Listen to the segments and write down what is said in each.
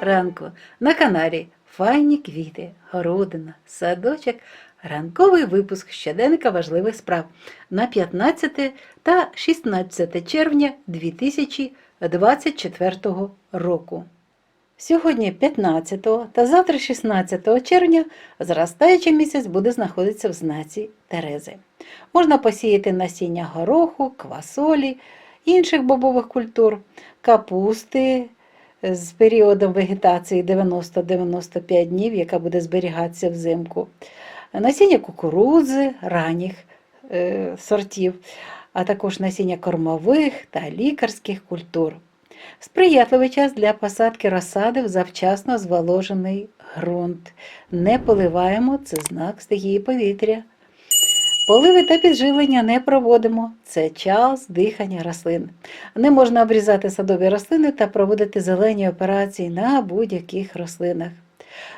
ранку на каналі Файні квіти, городина, садочок, ранковий випуск щоденника важливих справ на 15 та 16 червня 2024 року. Сьогодні 15 та завтра 16 червня зростаючий місяць буде знаходитися в знаці Терези. Можна посіяти насіння гороху, квасолі, інших бобових культур, капусти з періодом вегетації 90-95 днів, яка буде зберігатися взимку, насіння кукурудзи, ранніх е, сортів, а також насіння кормових та лікарських культур. Сприятливий час для посадки розсади в завчасно зволожений ґрунт. Не поливаємо це знак стихії повітря. Поливи та підживлення не проводимо. Це час дихання рослин. Не можна обрізати садові рослини та проводити зелені операції на будь-яких рослинах.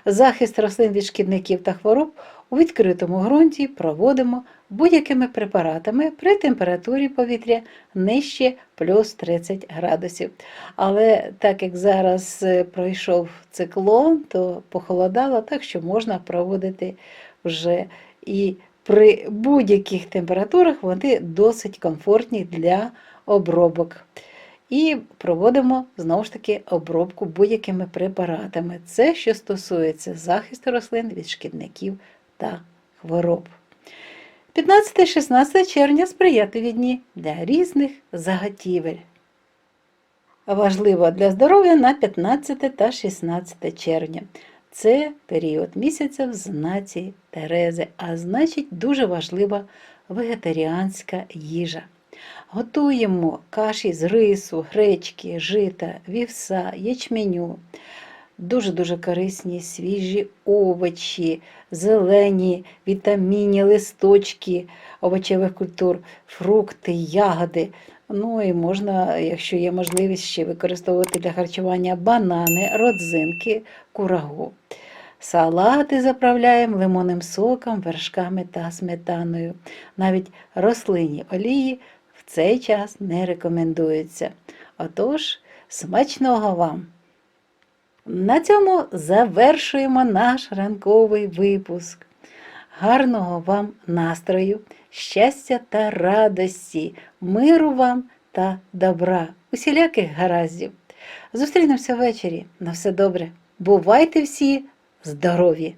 Захист рослин від шкідників та хвороб у відкритому ґрунті проводимо будь-якими препаратами при температурі повітря нижче плюс 30 градусів. Але так як зараз е, пройшов циклон, то похолодало, так що можна проводити вже і при будь-яких температурах вони досить комфортні для обробок. І проводимо знову ж таки обробку будь-якими препаратами. Це що стосується захисту рослин від шкідників та хвороб. 15-16 червня сприятливі дні для різних заготівель. Важливо для здоров'я на 15 та 16 червня. Це період місяця в знаці Терези, а значить дуже важлива вегетаріанська їжа. Готуємо каші з рису, гречки, жита, вівса, ячменю. Дуже-дуже корисні свіжі овочі, зелені, вітамінні листочки овочевих культур, фрукти, ягоди. Ну і можна, якщо є можливість, ще використовувати для харчування банани, родзинки, курагу. Салати заправляємо лимонним соком, вершками та сметаною. Навіть рослинні олії в цей час не рекомендуються. Отож, смачного вам! На цьому завершуємо наш ранковий випуск. Гарного вам настрою, щастя та радості, миру вам та добра, усіляких гараздів. Зустрінемося ввечері. На все добре. Бувайте всі здорові!